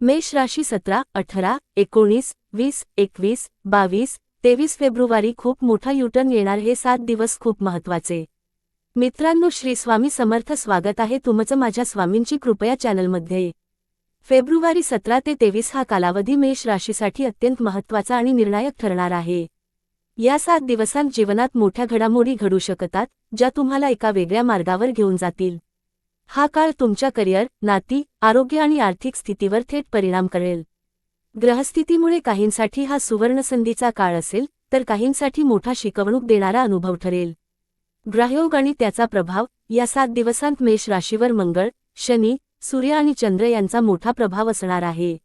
मेष राशी सतरा अठरा एकोणीस वीस एकवीस बावीस तेवीस फेब्रुवारी खूप मोठा युटर्न येणार हे सात दिवस खूप महत्त्वाचे मित्रांनो श्री स्वामी समर्थ स्वागत आहे तुमचं माझ्या स्वामींची कृपया चॅनलमध्ये. फेब्रुवारी सतरा ते तेवीस हा कालावधी मेष राशीसाठी अत्यंत महत्त्वाचा आणि निर्णायक ठरणार आहे. या सात दिवसांत जीवनात मोठ्या घडामोडी घडू शकतात ज्या तुम्हाला एका वेगळ्या मार्गावर घेऊन जातील. हा काळ तुमच्या करिअर नाती आरोग्य आणि आर्थिक स्थितीवर थेट परिणाम करेल. ग्रहस्थितीमुळे काहींसाठी हा सुवर्णसंधीचा काळ असेल तर काहींसाठी मोठा शिकवणूक देणारा अनुभव ठरेल. ग्रहयोग आणि त्याचा प्रभाव या सात दिवसांत मेष राशीवर मंगळ शनी सूर्य आणि चंद्र यांचा मोठा प्रभाव असणार आहे.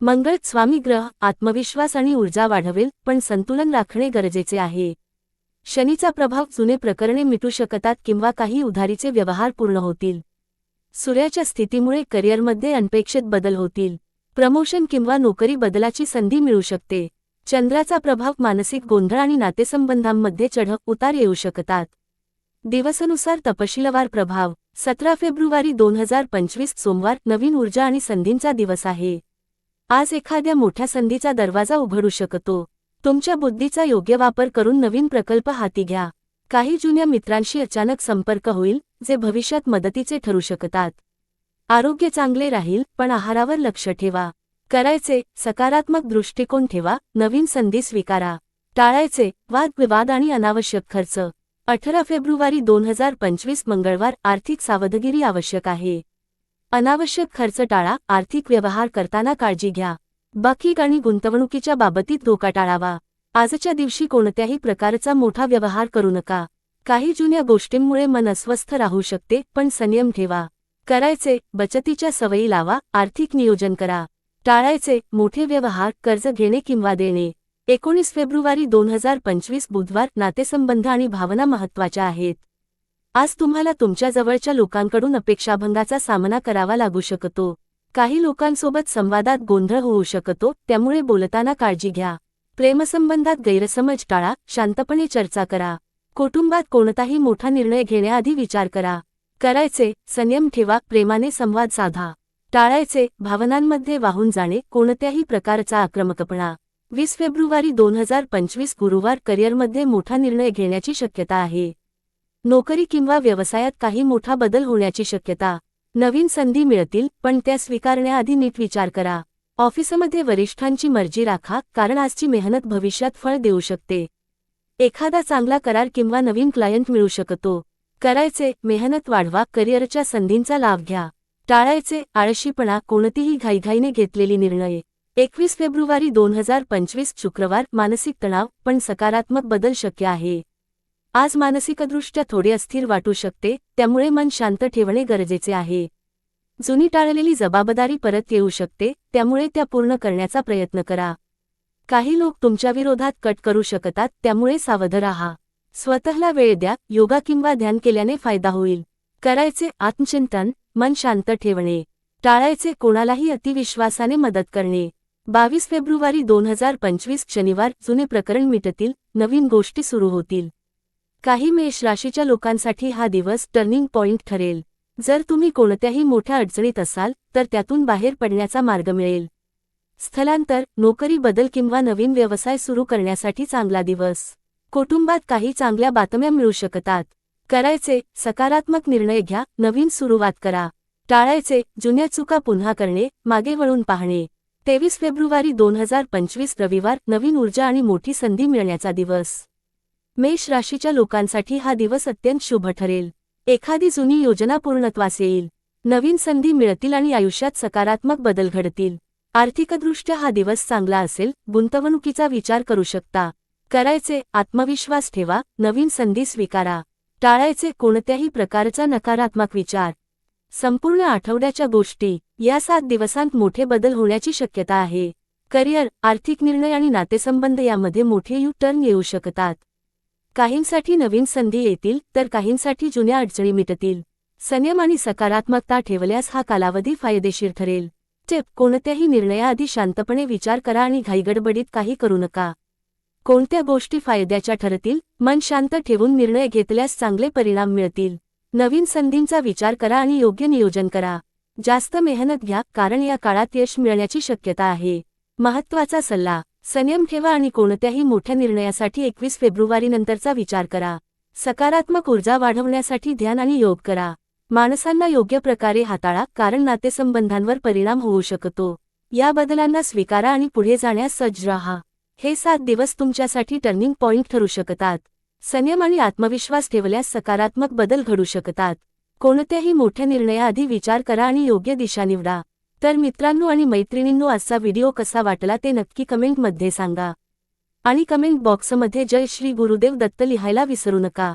मंगळ स्वामी ग्रह आत्मविश्वास आणि ऊर्जा वाढवेल पण संतुलन राखणे गरजेचे आहे. शनीचा प्रभाव जुने प्रकरणे मिटू शकतात किंवा काही उधारीचे व्यवहार पूर्ण होतील. सूर्याच्या स्थितीमुळे करिअरमध्ये अनपेक्षित बदल होतील. प्रमोशन किंवा नोकरी बदलाची संधी मिळू शकते. चंद्राचा प्रभाव मानसिक गोंधळ आणि नातेसंबंधांमध्ये चढ उतार येऊ शकतात. दिवसानुसार तपशीलवार प्रभाव. सतरा फेब्रुवारी दोन हजार पंचवीस सोमवार नवीन ऊर्जा आणि संधींचा दिवस आहे. आज एखाद्या मोठ्या संधीचा दरवाजा उघडू शकतो. तुमच्या बुद्धीचा योग्य वापर करून नवीन प्रकल्प हाती घ्या. काही जुन्या मित्रांशी अचानक संपर्क होईल जे भविष्यात मदतीचे ठरू शकतात. आरोग्य चांगले राहील पण आहारावर लक्ष ठेवा. करायचे सकारात्मक दृष्टिकोन ठेवा नवीन संधी स्वीकारा. टाळायचे वाद विवाद आणि अनावश्यक खर्च. अठरा फेब्रुवारी दोन हजार पंचवीस मंगळवार आर्थिक सावधगिरी आवश्यक आहे. अनावश्यक खर्च टाळा आर्थिक व्यवहार करताना काळजी घ्या. बाकीक आणि गुंतवणुकीच्या बाबतीत धोका टाळावा. आजच्या दिवशी कोणत्याही प्रकारचा मोठा व्यवहार करू नका. काही जुन्या गोष्टींमुळे मन अस्वस्थ राहू शकते पण संयम ठेवा. करायचे बचतीच्या सवयी लावा आर्थिक नियोजन करा. टाळायचे मोठे व्यवहार कर्ज घेणे किंवा देणे. एकोणीस फेब्रुवारी दोन हजार पंचवीस बुधवार नातेसंबंध आणि भावना महत्त्वाच्या आहेत. आज तुम्हाला तुमच्या जवळच्या लोकांकडून अपेक्षाभंगाचा सामना करावा लागू शकतो. काही लोकांसोबत संवादात गोंधळ होऊ शकतो त्यामुळे बोलताना काळजी घ्या. प्रेमसंबंधात गैरसमज टाळा शांतपणे चर्चा करा. कुटुंबात कोणताही मोठा निर्णय घेण्याआधी विचार करा. करायचे संयम ठेवा प्रेमाने संवाद साधा. टाळायचे भावनांमध्ये वाहून जाणे कोणत्याही प्रकारचा आक्रमकपणा. वीस फेब्रुवारी दोन हजार पंचवीस गुरुवार करिअरमध्ये मोठा निर्णय घेण्याची शक्यता आहे. नोकरी किंवा व्यवसायात काही मोठा बदल होण्याची शक्यता. नवीन संधी मिळतील पण त्या स्वीकारण्याआधी नीट विचार करा. ऑफिसमध्ये वरिष्ठांची मर्जी राखा कारण आजची मेहनत भविष्यात फळ देऊ शकते. एखादा चांगला करार किंवा नवीन क्लायंट मिळू शकतो. करायचे मेहनत वाढवा करिअरच्या संधींचा लाभ घ्या. टाळायचे आळशीपणा कोणतीही घाईघाईने घेतलेली निर्णय. एकवीस फेब्रुवारी दोन हजार पंचवीस शुक्रवार मानसिक तणाव पण सकारात्मक बदल शक्य आहे. आज मानसिकदृष्ट्या थोडे अस्थिर वाटू शकते त्यामुळे मन शांत ठेवणे गरजेचे आहे. जुनी टाळलेली जबाबदारी परत येऊ शकते त्यामुळे त्या पूर्ण करण्याचा प्रयत्न करा. काही लोक तुमच्या विरोधात कट करू शकतात त्यामुळे सावध राहा. स्वतःला वेळ द्या योगा किंवा ध्यान केल्याने फायदा होईल. करायचे आत्मचिंतन मन शांत ठेवणे. टाळायचे कोणालाही अतिविश्वासाने मदत करणे. बावीस फेब्रुवारी दोन हजार पंचवीस शनिवार जुने प्रकरण मिटतील नवीन गोष्टी सुरू होतील. काही मेष राशीच्या लोकांसाठी हा दिवस टर्निंग पॉइंट ठरेल. जर तुम्ही कोणत्याही मोठ्या अडचणीत असाल तर त्यातून बाहेर पडण्याचा मार्ग मिळेल. स्थलांतर नोकरी बदल किंवा नवीन व्यवसाय सुरू करण्यासाठी चांगला दिवस. कुटुंबात काही चांगल्या बातम्या मिळू शकतात. करायचे सकारात्मक निर्णय घ्या नवीन सुरुवात करा. टाळायचे जुन्या चुका पुन्हा करणे मागे वळून पाहणे. तेवीस फेब्रुवारी दोन हजार पंचवीस रविवार नवीन ऊर्जा आणि मोठी संधी मिळण्याचा दिवस. मेष राशीच्या लोकांसाठी हा दिवस अत्यंत शुभ ठरेल. एखादी जुनी योजना पूर्णत्वास येईल. नवीन संधी मिळतील आणि आयुष्यात सकारात्मक बदल घडतील. आर्थिकदृष्ट्या हा दिवस चांगला असेल गुंतवणुकीचा विचार करू शकता. करायचे आत्मविश्वास ठेवा नवीन संधी स्वीकारा. टाळायचे कोणत्याही प्रकारचा नकारात्मक विचार. संपूर्ण आठवड्याच्या गोष्टी या सात दिवसांत मोठे बदल होण्याची शक्यता आहे. करिअर आर्थिक निर्णय आणि नातेसंबंध यामध्ये मोठे यू टर्न येऊ शकतात. काहींसाठी नवीन संधी येतील तर काहींसाठी जुन्या अडचणी मिटतील. संयम आणि सकारात्मकता ठेवल्यास हा कालावधी फायदेशीर ठरेल. टिप कोणत्याही निर्णयाआधी शांतपणे विचार करा आणि घाईगडबडीत काही करू नका. कोणत्या गोष्टी फायद्याच्या ठरतील? मन शांत ठेवून निर्णय घेतल्यास चांगले परिणाम मिळतील. नवीन संधींचा विचार करा आणि योग्य नियोजन करा. जास्त मेहनत घ्या कारण या काळात यश मिळण्याची शक्यता आहे. महत्त्वाचा सल्ला संयम ठेवा आणि कोणत्याही मोठ्या निर्णयासाठी एकवीस फेब्रुवारीनंतरचा विचार करा. सकारात्मक ऊर्जा वाढवण्यासाठी ध्यान आणि योग करा. माणसांना योग्य प्रकारे हाताळा कारण नातेसंबंधांवर परिणाम होऊ शकतो. या बदलांना स्वीकारा आणि पुढे जाण्यास सज्ज राहा. हे सात दिवस तुमच्यासाठी टर्निंग पॉइंट ठरू शकतात. संयम आणि आत्मविश्वास ठेवल्यास सकारात्मक बदल घडू शकतात. कोणत्याही मोठ्या निर्णयाआधी विचार करा आणि योग्य दिशा निवडा. तर मित्रांनो आणि मैत्रिणींनो आजचा व्हिडिओ कसा वाटला ते नक्की कमेंटमध्ये सांगा. आणि कमेंट बॉक्समध्ये जय श्री गुरुदेव दत्त लिहायला विसरू नका.